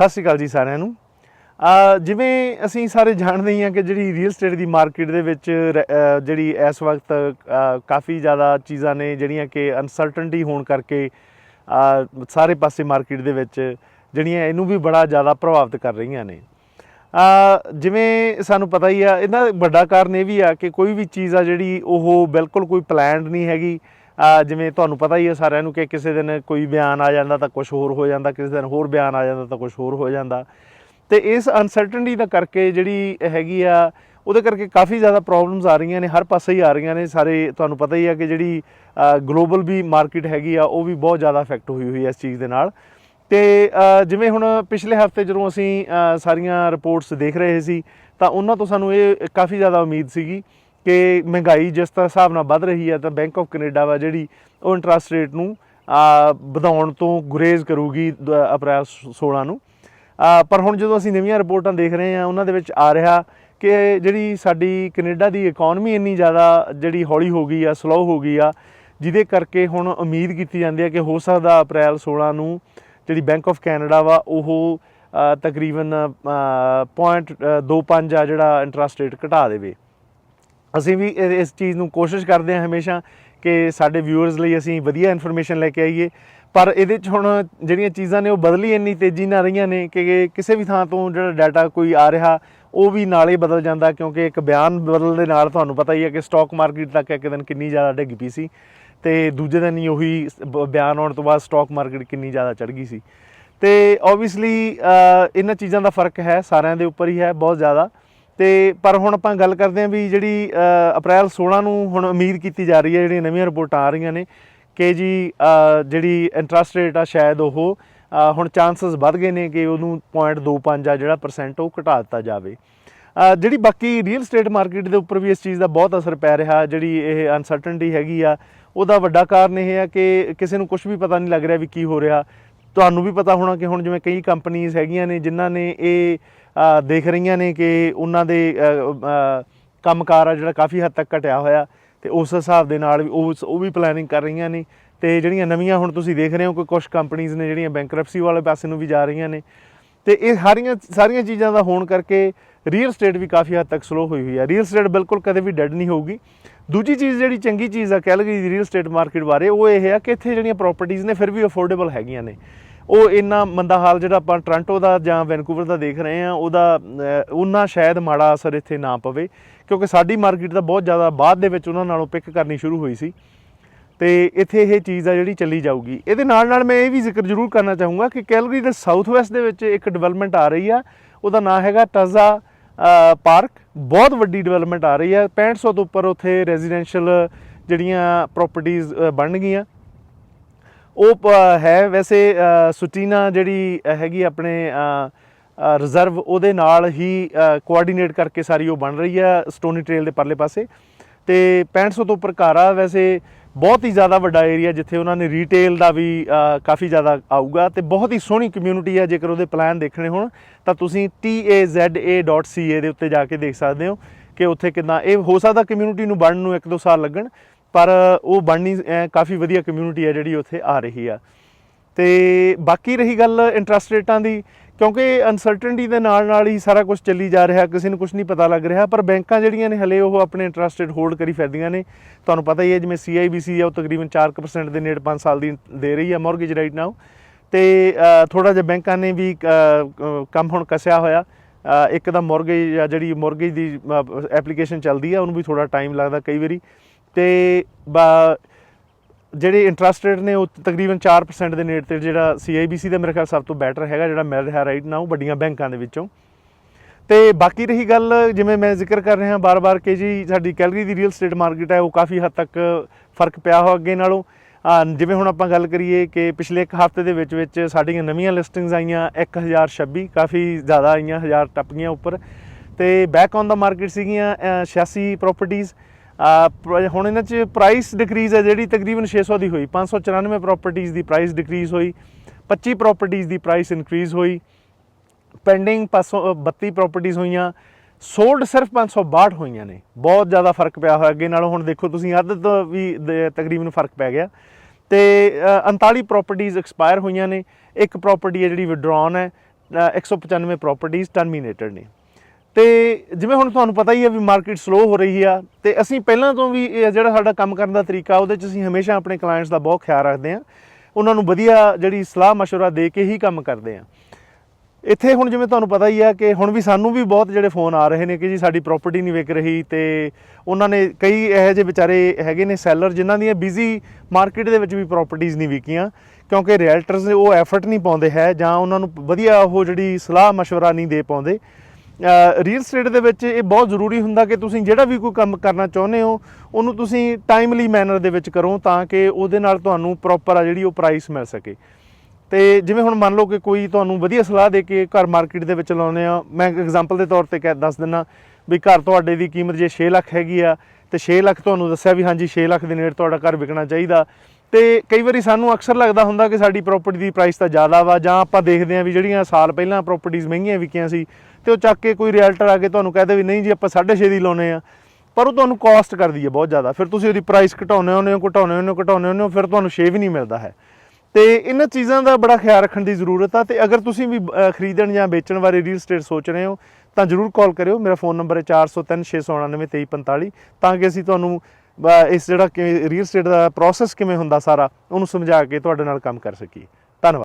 ਸਤਿ ਸ਼੍ਰੀ ਅਕਾਲ ਜੀ ਸਾਰਿਆਂ ਨੂੰ। ਜਿਵੇਂ ਅਸੀਂ ਸਾਰੇ ਜਾਣਦੇ ਹੀ ਹਾਂ ਕਿ ਜਿਹੜੀ ਰੀਅਲ ਸਟੇਟ ਦੀ ਮਾਰਕੀਟ ਦੇ ਵਿੱਚ ਰ- ਜਿਹੜੀ ਇਸ ਵਕਤ ਕਾਫੀ ਜ਼ਿਆਦਾ ਚੀਜ਼ਾਂ ਨੇ ਜਿਹੜੀਆਂ ਕਿ ਅਨਸਰਟਨਟੀ ਹੋਣ ਕਰਕੇ ਸਾਰੇ ਪਾਸੇ ਮਾਰਕੀਟ ਦੇ ਵਿੱਚ ਜਿਹੜੀਆਂ ਇਹਨੂੰ ਵੀ ਬੜਾ ਜ਼ਿਆਦਾ ਪ੍ਰਭਾਵਿਤ ਕਰ ਰਹੀਆਂ ਨੇ। ਜਿਵੇਂ ਸਾਨੂੰ ਪਤਾ ਹੀ ਆ, ਇਹਦਾ ਵੱਡਾ ਕਾਰਨ ਇਹ ਵੀ ਆ ਕਿ ਕੋਈ ਵੀ ਚੀਜ਼ ਆ ਜਿਹੜੀ ਉਹ ਬਿਲਕੁਲ ਕੋਈ ਪਲਾਨਡ ਨਹੀਂ ਹੈਗੀ। ਜਿਵੇਂ ਤੁਹਾਨੂੰ ਪਤਾ ਹੀ ਹੈ ਸਾਰਿਆਂ ਨੂੰ ਕਿ ਕਿਸੇ ਦਿਨ ਕੋਈ ਬਿਆਨ ਆ ਜਾਂਦਾ ਤਾਂ ਕੁਝ ਹੋਰ ਹੋ ਜਾਂਦਾ, ਕਿਸੇ ਦਿਨ ਹੋਰ ਬਿਆਨ ਆ ਜਾਂਦਾ ਤਾਂ ਕੁਝ ਹੋਰ ਹੋ ਜਾਂਦਾ। ਤੇ ਇਸ ਅਨਸਰਟਨਟੀ ਦਾ ਕਰਕੇ ਜਿਹੜੀ ਹੈਗੀ ਆ, ਉਹਦੇ ਕਰਕੇ ਕਾਫੀ ਜ਼ਿਆਦਾ ਪ੍ਰੋਬਲਮਸ ਆ ਰਹੀਆਂ ਨੇ, ਹਰ ਪਾਸੇ ਹੀ ਆ ਰਹੀਆਂ ਨੇ। ਸਾਰੇ ਤੁਹਾਨੂੰ ਪਤਾ ਹੀ ਆ ਕਿ ਜਿਹੜੀ ਗਲੋਬਲ ਵੀ ਮਾਰਕੀਟ ਹੈਗੀ ਆ, ਉਹ ਵੀ ਬਹੁਤ ਜ਼ਿਆਦਾ ਇਫੈਕਟ ਹੋਈ ਹੋਈ ਹੈ ਇਸ ਚੀਜ਼ ਦੇ ਨਾਲ। ਤੇ ਜਿਵੇਂ ਹੁਣ ਪਿਛਲੇ ਹਫ਼ਤੇ ਜਦੋਂ ਅਸੀਂ ਸਾਰੀਆਂ ਰਿਪੋਰਟਸ ਦੇਖ ਰਹੇ ਸੀ, ਤਾਂ ਉਹਨਾਂ ਤੋਂ ਸਾਨੂੰ ਇਹ ਕਾਫੀ ਜ਼ਿਆਦਾ ਉਮੀਦ ਸੀਗੀ ਕਿ ਮਹਿੰਗਾਈ ਜਿਸ ਤਰ੍ਹਾਂ ਹਿਸਾਬ ਨਾਲ ਵੱਧ ਰਹੀ ਹੈ ਤਾਂ ਬੈਂਕ ਆਫ ਕੈਨੇਡਾ ਵਾ ਜਿਹੜੀ ਉਹ ਇੰਟਰਸਟ ਰੇਟ ਨੂੰ ਵਧਾਉਣ ਤੋਂ ਗੁਰੇਜ਼ ਕਰੂਗੀ ਦ- ਅਪ੍ਰੈਲ 16 ਨੂੰ। ਪਰ ਹੁਣ ਜਦੋਂ ਅਸੀਂ ਨਵੀਆਂ ਰਿਪੋਰਟਾਂ ਦੇਖ ਰਹੇ ਹਾਂ ਉਹਨਾਂ ਦੇ ਵਿੱਚ ਆ ਰਿਹਾ ਕਿ ਜਿਹੜੀ ਸਾਡੀ ਕੈਨੇਡਾ ਦੀ ਇਕਨੋਮੀ ਇੰਨੀ ਜ਼ਿਆਦਾ ਜਿਹੜੀ ਹੌਲੀ ਹੋ ਗਈ ਆ ਸਲੋ ਹੋ ਗਈ ਆ ਜਿਹਦੇ ਕਰਕੇ ਹੁਣ ਉਮੀਦ ਕੀਤੀ ਜਾਂਦੀ ਹੈ ਕਿ ਹੋ ਸਕਦਾ ਅਪ੍ਰੈਲ 16 ਨੂੰ ਜਿਹੜੀ ਬੈਂਕ ਆਫ ਕੈਨੇਡਾ ਵਾ ਉਹ ਅ, ਤਕਰੀਬਨ ਅ, 0.25 ਆ ਜਿਹੜਾ ਇੰਟਰਸਟ ਰੇਟ ਘਟਾ ਦੇਵੇ। ਅਸੀਂ ਵੀ ਇਹ- ਇਸ ਚੀਜ਼ ਨੂੰ ਕੋਸ਼ਿਸ਼ ਕਰਦੇ ਹਾਂ ਹਮੇਸ਼ਾ ਕਿ ਸਾਡੇ ਵਿਊਅਰਸ ਲਈ ਅਸੀਂ ਵਧੀਆ ਇਨਫੋਰਮੇਸ਼ਨ ਲੈ ਕੇ ਆਈਏ। ਪਰ ਇਹਦੇ 'ਚ ਹੁਣ ਜਿਹੜੀਆਂ ਚੀਜ਼ਾਂ ਨੇ ਉਹ ਬਦਲੀ ਇੰਨੀ ਤੇਜ਼ੀ ਨਾਲ ਰਹੀਆਂ ਨੇ ਕਿ ਕਿਸੇ ਵੀ ਥਾਂ ਤੋਂ ਜਿਹੜਾ ਡਾਟਾ ਕੋਈ ਆ ਰਿਹਾ, ਉਹ ਵੀ ਨਾਲ ਹੀ ਬਦਲ ਜਾਂਦਾ ਕਿਉਂਕਿ ਇੱਕ ਬਿਆਨ ਬਦਲ ਦੇ ਨਾਲ ਤੁਹਾਨੂੰ ਪਤਾ ਹੀ ਹੈ ਕਿ ਸਟਾਕ ਮਾਰਕੀਟ ਤੱਕ ਇੱਕ ਦਿਨ ਕਿੰਨੀ ਜ਼ਿਆਦਾ ਡਿੱਗ ਪਈ ਸੀ ਤੇ ਦੂਜੇ ਦਿਨ ਹੀ ਉਹੀ ਬ- ਬਿਆਨ ਆਉਣ ਤੋਂ ਬਾਅਦ ਸਟਾਕ ਮਾਰਕੀਟ ਕਿੰਨੀ ਜ਼ਿਆਦਾ ਚੜ ਗਈ ਸੀ। ਤੇ ਆਬਵੀਅਸਲੀ ਇਹਨਾਂ ਚੀਜ਼ਾਂ ਦਾ ਫ਼ਰਕ ਹੈ, ਸਾਰਿਆਂ ਦੇ ਉੱਪਰ ਹੀ ਹੈ, ਬਹੁਤ ਜ਼ਿਆਦਾ। ਤੇ ਪਰ ਹੁਣ ਆਪਾਂ ਗੱਲ ਕਰਦੇ ਹਾਂ ਵੀ ਜਿਹੜੀ ਅਪ੍ਰੈਲ 16 ਨੂੰ ਹੁਣ ਉਮੀਦ ਕੀਤੀ ਜਾ ਰਹੀ ਹੈ, ਜਿਹੜੀਆਂ ਨਵੀਆਂ ਰਿਪੋਰਟਾਂ ਆ ਰਹੀਆਂ ਨੇ ਕਿ ਜੀ ਜਿਹੜੀ ਇੰਟਰਸਟ ਰੇਟ ਆ ਸ਼ਾਇਦ ਉਹ ਹੁਣ ਚਾਂਸਸ ਵੱਧ ਗਏ ਨੇ ਕਿ ਉਹਨੂੰ 0.25 ਆ ਜਿਹੜਾ ਪਰਸੈਂਟ ਉਹ ਘਟਾ ਦਿੱਤਾ ਜਾਵੇ। ਜਿਹੜੀ ਬਾਕੀ ਰੀਅਲ ਸਟੇਟ ਮਾਰਕੀਟ ਦੇ ਉੱਪਰ ਵੀ ਇਸ ਚੀਜ਼ ਦਾ ਬਹੁਤ ਅਸਰ ਪੈ ਰਿਹਾ, ਜਿਹੜੀ ਇਹ ਅਨਸਰਟਨਟੀ ਹੈਗੀ ਆ, ਉਹਦਾ ਵੱਡਾ ਕਾਰਨ ਇਹ ਹੈ ਕਿ ਕਿਸੇ ਨੂੰ ਕੁਝ ਵੀ ਪਤਾ ਨਹੀਂ ਲੱਗ ਰਿਹਾ ਵੀ ਕੀ ਹੋ ਰਿਹਾ। ਤੁਹਾਨੂੰ ਵੀ ਪਤਾ ਹੋਣਾ ਕਿ ਹੁਣ ਜਿਵੇਂ ਕਈ ਕੰਪਨੀਆਂ ਹੈਗੀਆਂ ਨੇ, ਜਿਨ੍ਹਾਂ ਨੇ ਇਹ ਦੇਖ ਰਹੀਆਂ ਨੇ ਕਿ ਉਹਨਾਂ ਦੇ ਅ, ਅ, ਕੰਮਕਾਰ ਆ ਜਿਹੜਾ ਕਾਫੀ ਹੱਦ ਤੱਕ ਘਟਿਆ ਹੋਇਆ ਤੇ ਉਸ ਹਿਸਾਬ ਦੇ ਨਾਲ ਵੀ ਉਹ ਉਹ ਵੀ ਪਲੈਨਿੰਗ ਕਰ ਰਹੀਆਂ ਨੇ ਤੇ ਜਿਹੜੀਆਂ ਨਵੀਆਂ ਹੁਣ ਤੁਸੀਂ ਦੇਖ ਰਹੇ ਹੋ ਕਿ ਕੁਝ ਕੰਪਨੀਆਂ ਨੇ ਜਿਹੜੀਆਂ ਬੈਂਕਰਪਸੀ ਵਾਲੇ ਪਾਸੇ ਨੂੰ ਵੀ ਜਾ ਰਹੀਆਂ ਨੇ ਤੇ ਇਹ ਸਾਰੀਆਂ ਸਾਰੀਆਂ ਚੀਜ਼ਾਂ ਦਾ ਹੋਣ ਕਰਕੇ ਰੀਅਲ ਸਟੇਟ ਵੀ ਕਾਫੀ ਹੱਦ ਤੱਕ ਸਲੋ ਹੋਈ ਹੋਈ ਹੈ ਰੀਅਲ ਸਟੇਟ ਬਿਲਕੁਲ ਕਦੇ ਵੀ ਡੈਡ ਨਹੀਂ ਹੋਊਗੀ। ਦੂਜੀ ਚੀਜ਼ ਜਿਹੜੀ ਚੰਗੀ ਚੀਜ਼ ਆ ਕੈਲਗਰੀ ਦੀ ਰੀਅਲ ਸਟੇਟ ਮਾਰਕੀਟ ਬਾਰੇ ਉਹ ਇਹ ਹੈ ਕਿ ਇੱਥੇ ਜਿਹੜੀਆਂ ਪ੍ਰਾਪਰਟੀਆਂ ਨੇ ਫਿਰ ਵੀ ਅਫੋਰਡੇਬਲ ਹੈਗੀਆਂ ਨੇ। ਉਹ ਇੰਨਾ ਮੰਦਾ ਹਾਲ ਜਿਹੜਾ ਆਪਾਂ ਟ੍ਰਾਂਟੋ ਦਾ ਜਾਂ ਵੈਨਕੂਵਰ ਦਾ ਦੇਖ ਰਹੇ ਆ ਉਹਦਾ ਅਹ, ਉਹਨਾਂ ਸ਼ਾਇਦ ਮਾੜਾ ਅਸਰ ਇੱਥੇ ਨਾ ਪਵੇ ਕਿਉਂਕਿ ਸਾਡੀ ਮਾਰਕੀਟ ਦਾ ਬਹੁਤ ਜ਼ਿਆਦਾ ਬਾਅਦ ਦੇ ਵਿੱਚ ਉਹਨਾਂ ਨਾਲੋਂ ਪਿਕ ਕਰਨੀ ਸ਼ੁਰੂ ਹੋਈ ਸੀ। ਤੇ ਇੱਥੇ ਇਹ ਚੀਜ਼ ਆ ਜਿਹੜੀ ਚੱਲੀ ਜਾਊਗੀ। ਇਹਦੇ ਨਾਲ ਨਾਲ ਮੈਂ ਇਹ ਵੀ ਜ਼ਿਕਰ ਜ਼ਰੂਰ ਕਰਨਾ ਚਾਹੂੰਗਾ ਕਿ ਕੈਲਗਰੀ ਦੇ ਸਾਊਥ ਵੈਸਟ ਦੇ ਵਿੱਚ ਇੱਕ ਡਿਵੈਲਪਮੈਂਟ ਆ ਰਹੀ ਆ। ਉਹਦਾ ਨਾਮ ਹੈਗਾ ਟਜ਼ਾ ਪਾਰਕ ਬਹੁਤ ਵੱਡੀ ਡਿਵੈਲਪਮੈਂਟ ਆ ਰਹੀ ਆ। 6500 ਤੋਂ ਉੱਪਰ ਉੱਥੇ ਰੈਜ਼ੀਡੈਂਸ਼ੀਅਲ ਜਿਹੜੀਆਂ ਪ੍ਰਾਪਰਟੀਆਂ ਬਣ ਗਈਆਂ ਉਹ ਹੈ ਵੈਸੇ ਸੁਟੀਨਾ ਜਿਹੜੀ ਹੈਗੀ ਆਪਣੇ ਰਿਜ਼ਰਵ ਉਹਦੇ ਨਾਲ ਹੀ ਕੋਆਰਡੀਨੇਟ ਕਰਕੇ ਸਾਰੀ ਉਹ ਬਣ ਰਹੀ ਹੈ ਸਟੋਨੀ ਟ੍ਰੇਲ ਦੇ ਪਰਲੇ ਪਾਸੇ। ਤੇ 6500 ਤੋਂ ਉੱਪਰ ਘਰ ਆ ਵੈਸੇ ਬਹੁਤ ਹੀ ਜ਼ਿਆਦਾ ਵੱਡਾ ਏਰੀਆ ਜਿੱਥੇ ਉਹਨਾਂ ਨੇ ਰੀਟੇਲ ਦਾ ਵੀ ਕਾਫੀ ਜ਼ਿਆਦਾ ਆਊਗਾ ਤੇ ਬਹੁਤ ਹੀ ਸੋਹਣੀ ਕਮਿਊਨਿਟੀ ਹੈ ਜੇਕਰ ਉਹਦੇ ਪਲਾਨ ਦੇਖਣੇ ਹੋਣ, ਤਾਂ ਤੁਸੀਂ taza.ca ਦੇ ਉੱਤੇ ਜਾ ਕੇ ਦੇਖ ਸਕਦੇ ਹੋ ਕਿ ਉੱਥੇ ਕਿੰਨਾ ਇਹ ਹੋ ਸਕਦਾ ਕਮਿਊਨਿਟੀ ਨੂੰ ਬਣਨ ਨੂੰ 1-2 ਸਾਲ ਲੱਗਣ ਪਰ ਉਹ ਬਣਨੀ ਕਾਫੀ ਵਧੀਆ ਕਮਿਊਨਿਟੀ ਹੈ ਜਿਹੜੀ ਉੱਥੇ ਆ ਰਹੀ ਆ। ਤੇ ਬਾਕੀ ਰਹੀ ਗੱਲ ਇੰਟਰਸਟ ਰੇਟਾਂ ਦੀ, ਕਿਉਂਕਿ ਅਨਸਰਟਨਟੀ ਦੇ ਨਾਲ ਨਾਲ ਹੀ ਸਾਰਾ ਕੁਝ ਚੱਲੀ ਜਾ ਰਿਹਾ, ਕਿਸੇ ਨੂੰ ਕੁਝ ਨਹੀਂ ਪਤਾ ਲੱਗ ਰਿਹਾ, ਪਰ ਬੈਂਕਾਂ ਜਿਹੜੀਆਂ ਨੇ ਹਲੇ ਉਹ ਆਪਣੇ ਇੰਟਰਸਟ ਰੇਟ ਹੋਲਡ ਕਰੀ ਫਿਰਦੀਆਂ ਨੇ। ਤੁਹਾਨੂੰ ਪਤਾ ਹੀ ਹੈ, ਜਿਵੇਂ CIBC ਆ, ਉਹ ਤਕਰੀਬਨ 4% ਦੇ ਨੇੜੇ 5 ਸਾਲ ਦੀ ਦੇ ਰਹੀ ਹੈ ਮਾਰਗੇਜ ਰਾਈਟ ਨਾਓ ਤੇ ਥੋੜਾ ਜਿਹਾ ਬੈਂਕਾਂ ਨੇ ਵੀ ਕੰਮ ਹੁਣ ਕਸਿਆ ਹੋਇਆ। ਇੱਕ ਤਾਂ ਮਾਰਗੇਜ ਆ, ਜਿਹੜੀ ਮਾਰਗੇਜ ਦੀ ਐਪਲੀਕੇਸ਼ਨ ਚੱਲਦੀ ਆ, ਉਹਨੂੰ ਵੀ ਥੋੜਾ ਟਾਈਮ ਲੱਗਦਾ ਕਈ ਵਾਰੀ। ਤੇ ਬਾ- ਜਿਹੜੇ ਇੰਟਰਸਟ ਰੇਟ ਨੇ ਉਹ ਤਕਰੀਬਨ 4% ਦੇ ਨੇੜੇ ਤੇ ਜਿਹੜਾ CIBC ਦਾ ਮੇਰੇ ਖਿਆਲ ਸਭ ਤੋਂ ਬੈਟਰ ਹੈਗਾ, ਜਿਹੜਾ ਮਿਲ ਰਿਹਾ ਰਾਈਟ ਨਾਓ ਵੱਡੀਆਂ ਬੈਂਕਾਂ ਦੇ ਵਿੱਚੋਂ। ਤੇ ਬਾਕੀ ਰਹੀ ਗੱਲ ਜਿਵੇਂ ਮੈਂ ਜ਼ਿਕਰ ਕਰ ਰਿਹਾ ਬਾਰ-ਬਾਰ ਕਿ ਜੀ ਸਾਡੀ ਕੈਲਗਰੀ ਦੀ ਰੀਅਲ ਸਟੇਟ ਮਾਰਕੀਟ ਹੈ, ਉਹ ਕਾਫੀ ਹੱਦ ਤੱਕ ਫ਼ਰਕ ਪਿਆ ਹੋ ਅੱਗੇ ਨਾਲੋਂ। ਜਿਵੇਂ ਹੁਣ ਆਪਾਂ ਗੱਲ ਕਰੀਏ ਕਿ ਪਿਛਲੇ ਇੱਕ ਹਫ਼ਤੇ ਦੇ ਵਿੱਚ ਵਿੱਚ ਸਾਡੀਆਂ ਨਵੀਆਂ ਲਿਸਟਿੰਗਸ ਆਈਆਂ 1026 ਕਾਫੀ ਜ਼ਿਆਦਾ ਆਈਆਂ, ਹਜ਼ਾਰ ਟੱਪ ਗਈਆਂ ਉੱਪਰ। ਤੇ ਬੈਕ ਔਨ ਦਾ ਮਾਰਕੀਟ ਸੀਗੀਆਂ ਅਹ 86 ਪ੍ਰਾਪਰਟੀਆਂ ਹੁਣ ਇਹਨਾਂ 'ਚ ਪ੍ਰਾਈਸ ਡਿਕਰੀਜ਼ ਹੈ ਜਿਹੜੀ ਤਕਰੀਬਨ 600 ਦੀ ਹੋਈ 594 ਪ੍ਰਾਪਰਟੀਆਂ ਦੀ ਪ੍ਰਾਈਸ ਡਿਕਰੀਜ਼ ਹੋਈ 25 ਪ੍ਰਾਪਰਟੀਆਂ ਦੀ ਪ੍ਰਾਈਸ ਇਨਕਰੀਜ਼ ਹੋਈ ਪੈਂਡਿੰਗ 532 ਪ੍ਰਾਪਰਟੀਆਂ ਹੋਈਆਂ ਸੋਲਡ ਸਿਰਫ 562 ਹੋਈਆਂ ਨੇ ਬਹੁਤ ਜ਼ਿਆਦਾ ਫ਼ਰਕ ਪਿਆ ਹੋਇਆ ਅੱਗੇ ਨਾਲੋਂ ਹੁਣ ਦੇਖੋ ਤੁਸੀਂ ਅੱਧ ਤੋਂ ਵੀ ਦੇ- ਤਕਰੀਬਨ ਫ਼ਰਕ ਪੈ ਗਿਆ ਤੇ ਅ, 39 ਪ੍ਰਾਪਰਟੀਆਂ ਐਕਸਪਾਇਰ ਹੋਈਆਂ ਨੇ ਇੱਕ ਪ੍ਰਾਪਰਟੀ ਹੈ ਜਿਹੜੀ ਵਿਡਰਾਨ ਹੈ ਅ, 195 ਪ੍ਰਾਪਰਟੀਆਂ ਟਰਮੀਨੇਟਡ ਨੇ। ਤੇ ਜਿਵੇਂ ਹੁਣ ਤੁਹਾਨੂੰ ਪਤਾ ਹੀ ਹੈ ਵੀ ਮਾਰਕੀਟ ਸਲੋ ਹੋ ਰਹੀ ਆ ਤੇ ਅਸੀਂ ਪਹਿਲਾਂ ਤੋਂ ਵੀ ਇਹ ਜਿਹੜਾ ਸਾਡਾ ਕੰਮ ਕਰਨ ਦਾ ਤਰੀਕਾ ਉਹਦੇ 'ਚ ਅਸੀਂ ਹਮੇਸ਼ਾ ਆਪਣੇ ਕਲਾਇੰਟਸ ਦਾ ਬਹੁਤ ਖਿਆਲ ਰੱਖਦੇ ਹਾਂ ਉਹਨਾਂ ਨੂੰ ਵਧੀਆ ਜਿਹੜੀ ਸਲਾਹ مشورہ ਦੇ ਕੇ ਹੀ ਕੰਮ ਕਰਦੇ ਹਾਂ ਇੱਥੇ ਹੁਣ ਜਿਵੇਂ ਤੁਹਾਨੂੰ ਪਤਾ ਹੀ ਆ ਕਿ ਹੁਣ ਵੀ ਸਾਨੂੰ ਵੀ ਬਹੁਤ ਜਿਹੜੇ ਫੋਨ ਆ ਰਹੇ ਨੇ ਕਿ ਜੀ ਸਾਡੀ ਪ੍ਰਾਪਰਟੀ ਨਹੀਂ ਵਿਕ ਰਹੀ ਤੇ ਉਹਨਾਂ ਨੇ ਕਈ ਇਹੋ ਜਿਹੇ ਵਿਚਾਰੇ ਹੈਗੇ ਨੇ ਸੈਲਰ ਜਿਨ੍ਹਾਂ ਦੀਆਂ ਬਿਜ਼ੀ ਮਾਰਕੀਟ ਦੇ ਵਿੱਚ ਵੀ ਪ੍ਰਾਪਰਟੀਆਂ ਨਹੀਂ ਵਿਕੀਆਂ ਕਿਉਂਕਿ ਰੀਅਲਟਰਸ ਉਹ ਐਫਰਟ ਨਹੀਂ ਪਾਉਂਦੇ ਹੈ ਜਾਂ ਉਹਨਾਂ ਨੂੰ ਵਧੀਆ ਉਹ ਜਿਹੜੀ ਸਲਾਹ مشورہ ਨਹੀਂ ਦੇ ਪਾਉਂਦੇ ਰੀਅਲ ਸਟੇਟ ਦੇ ਵਿੱਚ ਇਹ ਬਹੁਤ ਜ਼ਰੂਰੀ ਹੁੰਦਾ ਕਿ ਤੁਸੀਂ ਜਿਹੜਾ ਵੀ ਕੋਈ ਕੰਮ ਕਰਨਾ ਚਾਹੁੰਦੇ ਹੋ, ਉਹਨੂੰ ਤੁਸੀਂ ਟਾਈਮਲੀ ਮੈਨਰ ਦੇ ਵਿੱਚ ਕਰੋ ਤਾਂ ਕਿ ਉਹਦੇ ਨਾਲ ਤੁਹਾਨੂੰ ਪ੍ਰੋਪਰ ਆ ਜਿਹੜੀ ਉਹ ਪ੍ਰਾਈਸ ਮਿਲ ਸਕੇ। ਤੇ ਜਿਵੇਂ ਹੁਣ ਮੰਨ ਲਓ ਕਿ ਕੋਈ ਤੁਹਾਨੂੰ ਵਧੀਆ ਸਲਾਹ ਦੇ ਕੇ ਘਰ ਮਾਰਕੀਟ ਦੇ ਵਿੱਚ ਲਾਉਂਦੇ ਆ, ਮੈਂ ਐਗਜ਼ਾਮਪਲ ਦੇ ਤੌਰ ਤੇ ਕਹਿ ਦੱਸ ਦਿੰਨਾ ਵੀ ਘਰ ਤੁਹਾਡੇ ਦੀ ਕੀਮਤ ਜੇ 6 ਲੱਖ ਹੈਗੀ ਆ, ਤੇ 6 ਲੱਖ ਤੁਹਾਨੂੰ ਦੱਸਿਆ ਵੀ ਹਾਂਜੀ 6 ਲੱਖ ਦੇ ਨੇੜੇ ਤੁਹਾਡਾ ਘਰ ਵਿਕਣਾ ਚਾਹੀਦਾ ਤੇ ਕਈ ਵਾਰੀ ਸਾਨੂੰ ਅਕਸਰ ਲੱਗਦਾ ਹੁੰਦਾ ਕਿ ਸਾਡੀ ਪ੍ਰਾਪਰਟੀ ਦੀ ਪ੍ਰਾਈਸ ਤਾਂ ਜ਼ਿਆਦਾ ਵਾ, ਜਾਂ ਆਪਾਂ ਦੇਖਦੇ ਆ ਵੀ ਜਿਹੜੀਆਂ ਸਾਲ ਪਹਿਲਾਂ ਪ੍ਰਾਪਰਟੀਆਂ ਮਹਿੰਗੀਆਂ ਵਿਕੀਆਂ ਸੀ, ਤੇ ਉਹ ਚੱਕ ਕੇ ਕੋਈ ਰੀਅਲਟਰ ਆ ਕੇ ਤੁਹਾਨੂੰ ਕਹਦੇ ਵੀ ਨਹੀਂ ਜੀ, ਆਪਾਂ 6.5 ਦੀ ਲਾਉਨੇ ਆ ਪਰ ਉਹ ਤੁਹਾਨੂੰ ਕਾਸਟ ਕਰਦੀ ਹੈ ਬਹੁਤ ਜ਼ਿਆਦਾ। ਫਿਰ ਤੁਸੀਂ ਉਹਦੀ ਪ੍ਰਾਈਸ ਘਟਾਉਂਦੇ ਹੁੰਦੇ ਹੋ, ਘਟਾਉਂਦੇ ਹੁੰਦੇ ਹੋ, ਘਟਾਉਂਦੇ ਹੁੰਦੇ ਹੋ, ਫਿਰ ਤੁਹਾਨੂੰ 6 ਵੀ ਨਹੀਂ ਮਿਲਦਾ ਹੈ। ਤੇ ਇਹਨਾਂ ਚੀਜ਼ਾਂ ਦਾ ਬੜਾ ਖਿਆਲ ਰੱਖਣ ਦੀ ਜ਼ਰੂਰਤ ਆ, ਤੇ ਅਗਰ ਤੁਸੀਂ ਵੀ ਖਰੀਦਣ ਜਾਂ ਵੇਚਣ ਬਾਰੇ ਰੀਅਲ ਸਟੇਟ ਸੋਚ ਰਹੇ ਹੋ, ਤਾਂ ਜਰੂਰ ਕਾਲ ਕਰਿਓ। ਮੇਰਾ ਫੋਨ ਨੰਬਰ ਹੈ 4036992345 ਤਾਂ ਕਿ ਅਸੀਂ ਤੁਹਾਨੂੰ ਇਸ ਜਿਹੜਾ ਰੀਅਲ ਸਟੇਟ ਦਾ ਪ੍ਰੋਸੈਸ ਕਿਵੇਂ ਹੁੰਦਾ ਸਾਰਾ, ਉਹਨੂੰ ਸਮਝਾ ਕੇ ਤੁਹਾਡੇ ਨਾਲ ਕੰਮ ਕਰ ਸਕੀਏ।